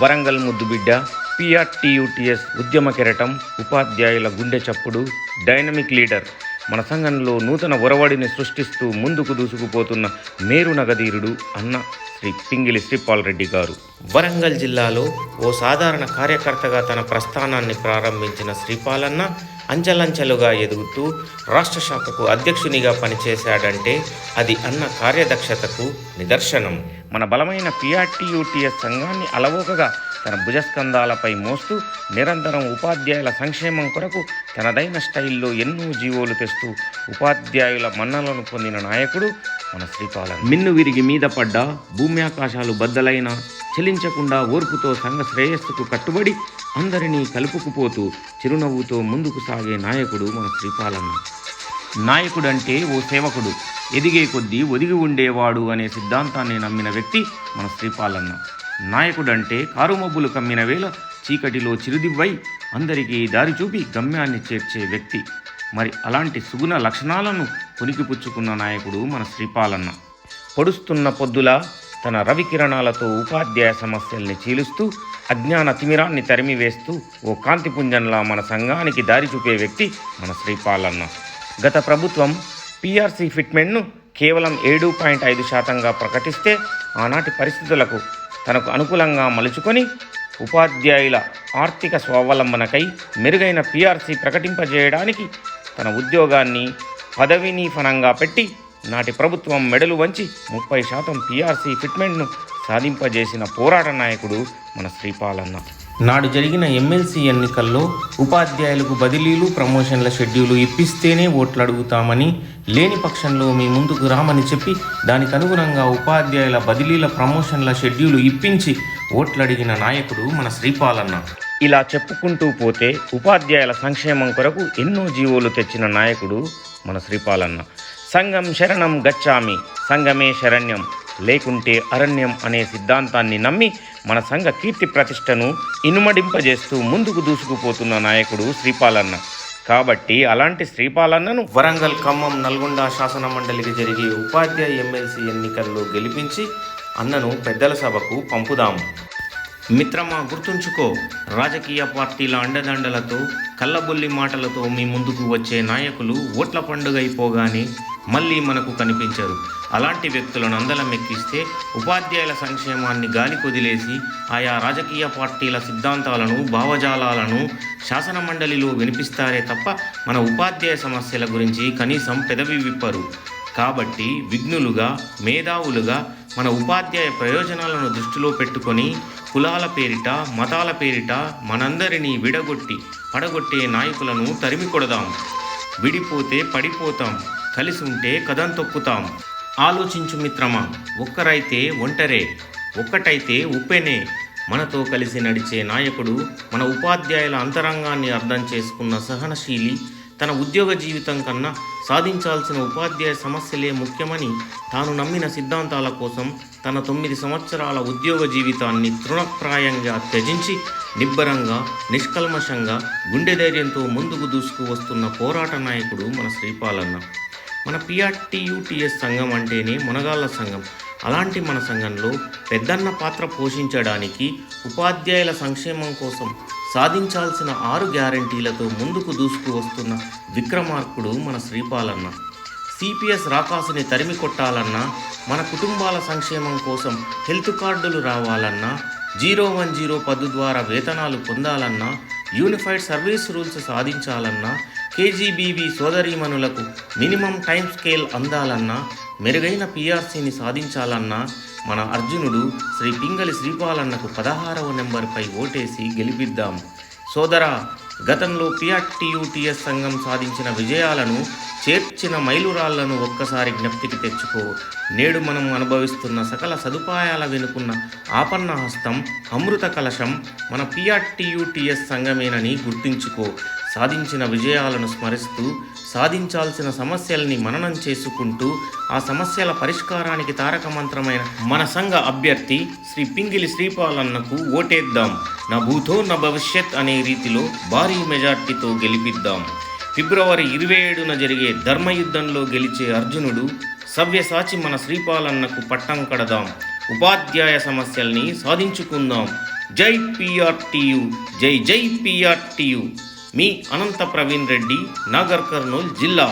వరంగల్ ముద్దుబిడ్డ పిఆర్టీయూటీఎస్ ఉద్యమ కెరటం ఉపాధ్యాయుల గుండె చప్పుడు డైనమిక్ లీడర్. మన సంఘంలో నూతన ఒరవడిని సృష్టిస్తూ ముందుకు దూసుకుపోతున్న మేరు నగధీరుడు అన్న శ్రీ పింగిలి శ్రీపాల్ రెడ్డి గారు. వరంగల్ జిల్లాలో ఓ సాధారణ కార్యకర్తగా తన ప్రస్థానాన్ని ప్రారంభించిన శ్రీపాలన్న అంచెలంచెలుగా ఎదుగుతూ రాష్ట్ర శాఖకు అధ్యక్షునిగా పనిచేశాడంటే అది అన్న కార్యదక్షతకు నిదర్శనం. మన బలమైన పిఆర్టీయూటీఎస్ సంఘాన్ని అలవోకగా తన భుజస్కంధాలపై మోస్తూ నిరంతరం ఉపాధ్యాయుల సంక్షేమం కొరకు తనదైన స్టైల్లో ఎన్నో జీవోలు తెస్తూ ఉపాధ్యాయుల మన్నలను పొందిన నాయకుడు మన శ్రీపాలన. మిన్ను విరిగి మీద పడ్డ భూమి ఆకాశాలు బద్దలైన చెలించకుండా ఓర్పుతో సంఘ శ్రేయస్సుకు కట్టుబడి అందరినీ కలుపుకుపోతూ చిరునవ్వుతో ముందుకు సాగే నాయకుడు మన శ్రీపాలన్న. నాయకుడంటే ఓ సేవకుడు ఎదిగే కొద్దీ ఒదిగి ఉండేవాడు అనే సిద్ధాంతాన్ని నమ్మిన వ్యక్తి మన శ్రీపాలన్న. నాయకుడంటే కారుమబ్బులు కమ్మిన వేళ చీకటిలో చిరుదివ్వై అందరికీ దారి చూపి గమ్యాన్ని చేర్చే వ్యక్తి. మరి అలాంటి సుగుణ లక్షణాలను పుణికిపుచ్చుకున్న నాయకుడు మన శ్రీపాలన్న. పొడుస్తున్న పొద్దులా తన రవికిరణాలతో ఉపాధ్యాయ సమస్యల్ని చీలుస్తూ అజ్ఞాన తిమిరాన్ని తరిమివేస్తూ ఓ కాంతిపుంజంలా మన సంఘానికి దారి చూపే వ్యక్తి మన శ్రీపాలన్న. గత ప్రభుత్వం పిఆర్సీ ఫిట్మెంట్ను కేవలం ఏడు పాయింట్ ఐదు శాతంగా ప్రకటిస్తే ఆనాటి పరిస్థితులకు తనకు అనుకూలంగా మలుచుకొని ఉపాధ్యాయుల ఆర్థిక స్వావలంబనకై మెరుగైన పిఆర్సీ ప్రకటింపజేయడానికి తన ఉద్యోగాన్ని పదవిని ఫనంగా పెట్టి నాటి ప్రభుత్వం మెడలు వంచి ముప్పై శాతం పిఆర్సీ ఫిట్మెంట్ను సాధింపజేసిన పోరాట నాయకుడు మన శ్రీపాలన్న. నాడు జరిగిన ఎమ్మెల్సీ ఎన్నికల్లో ఉపాధ్యాయులకు బదిలీలు ప్రమోషన్ల షెడ్యూలు ఇప్పిస్తేనే ఓట్లు అడుగుతామని లేని పక్షంలో మీ ముందుకు రామని చెప్పి దానికి అనుగుణంగా ఉపాధ్యాయుల బదిలీల ప్రమోషన్ల షెడ్యూలు ఇప్పించి ఓట్లడిగిన నాయకుడు మన శ్రీపాలన్న. ఇలా చెప్పుకుంటూ పోతే ఉపాధ్యాయుల సంక్షేమం కొరకు ఎన్నో జీవోలు తెచ్చిన నాయకుడు మన శ్రీపాలన్న. సంఘం శరణం గచ్చామి సంఘమే శరణ్యం. లేకుంటే అరణ్యం అనే సిద్ధాంతాన్ని నమ్మి మన సంఘ కీర్తి ప్రతిష్టను ఇనుమడింపజేస్తూ ముందుకు దూసుకుపోతున్న నాయకుడు శ్రీపాలన్న. కాబట్టి అలాంటి శ్రీపాలన్నను వరంగల్ ఖమ్మం నల్గొండ శాసన మండలికి జరిగే ఉపాధ్యాయ ఎమ్మెల్సీ ఎన్నికల్లో గెలిపించి అన్నను పెద్దల సభకు పంపుదాము మిత్రమా గుర్తుంచుకో రాజకీయ పార్టీల అండదండలతో కళ్ళబొల్లి మాటలతో మీ ముందుకు వచ్చే నాయకులు ఓట్ల పండుగ అయిపోగానే మళ్ళీ మనకు కనిపించరు. అలాంటి వ్యక్తులను అందలం ఎక్కిస్తే ఉపాధ్యాయుల సంక్షేమాన్ని గాలి కొదిలేసి ఆయా రాజకీయ పార్టీల సిద్ధాంతాలను భావజాలాలను శాసన మండలిలో వినిపిస్తారే తప్ప మన ఉపాధ్యాయ సమస్యల గురించి కనీసం పెదవి విప్పరు. కాబట్టి విఘ్నులుగా మేధావులుగా మన ఉపాధ్యాయ ప్రయోజనాలను దృష్టిలో పెట్టుకొని కులాల పేరిట మతాల పేరిట మనందరినీ విడగొట్టి పడగొట్టే నాయకులను తరిమి కొడదాం. విడిపోతే పడిపోతాం. కలిసి ఉంటే కథం తొక్కుతాం. ఆలోచించు మిత్రమా ఒక్కరైతే ఒంటరే ఒక్కటైతే ఉప్పెనే. మనతో కలిసి నడిచే నాయకుడు మన ఉపాధ్యాయుల అంతరంగాన్ని అర్థం చేసుకున్న సహనశీలి తన ఉద్యోగ జీవితం కన్నా సాధించాల్సిన ఉపాధ్యాయ సమస్యలే ముఖ్యమని తాను నమ్మిన సిద్ధాంతాల కోసం తన తొమ్మిది సంవత్సరాల ఉద్యోగ జీవితాన్ని తృణప్రాయంగా త్యజించి నిబ్బరంగా నిష్కల్మషంగా గుండె ధైర్యంతో ముందుకు దూసుకు వస్తున్న పోరాట నాయకుడు మన శ్రీపాలన్న. మన పిఆర్టీయూటీఎస్ సంఘం అంటేనే మునగాళ్ళ సంఘం. అలాంటి మన సంఘంలో పెద్దన్న పాత్ర పోషించడానికి ఉపాధ్యాయుల సంక్షేమం కోసం సాధించాల్సిన ఆరు గ్యారంటీలతో ముందుకు దూసుకు వస్తున్న విక్రమార్కుడు మన శ్రీపాలన్న. సిపిఎస్ రాకాసుని తరిమి కొట్టాలన్నా మన కుటుంబాల సంక్షేమం కోసం హెల్త్ కార్డులు రావాలన్నా జీరో వన్ జీరో పద్దు ద్వారా వేతనాలు పొందాలన్నా యూనిఫైడ్ సర్వీస్ రూల్స్ సాధించాలన్నా కేజీబీవీ సోదరీమణులకు మినిమం టైం స్కేల్ అందాలన్నా మెరుగైన పిఆర్సీని సాధించాలన్నా మన అర్జునుడు శ్రీ పింగళి శ్రీపాలన్నకు పదహారవ నెంబర్పై ఓటేసి గెలిపిద్దాం. సోదరా గతంలో పిఆర్టీయూటీఎస్ సంఘం సాధించిన విజయాలను చేర్చిన మైలురాళ్ళను ఒక్కసారి జ్ఞప్తికి తెచ్చుకో. నేడు మనం అనుభవిస్తున్న సకల సదుపాయాల వెనుకున్న ఆపన్న హస్తం అమృత కలశం మన పిఆర్టీయూటీఎస్ సంఘమేనని గుర్తుంచుకో. సాధించిన విజయాలను స్మరిస్తూ సాధించాల్సిన సమస్యల్ని మననం చేసుకుంటూ ఆ సమస్యల పరిష్కారానికి తారక మంత్రమైన మన సంఘ అభ్యర్థి శ్రీ పింగిలి శ్రీపాలన్నకు ఓటేద్దాం. నా భూతో నా భవిష్యత్ అనే రీతిలో భారీ మెజార్టీతో గెలిపిద్దాం. ఫిబ్రవరి ఇరవై ఏడున జరిగే ధర్మయుద్ధంలో గెలిచే అర్జునుడు సవ్యసాచి మన శ్రీపాలన్నకు పట్టం కడదాం. ఉపాధ్యాయ సమస్యల్ని సాధించుకుందాం. జై పిఆర్టీయు జై జై పిఆర్టీయు. మీ అనంత ప్రవీణ్ రెడ్డి నాగర్ కర్నూల్ జిల్లా.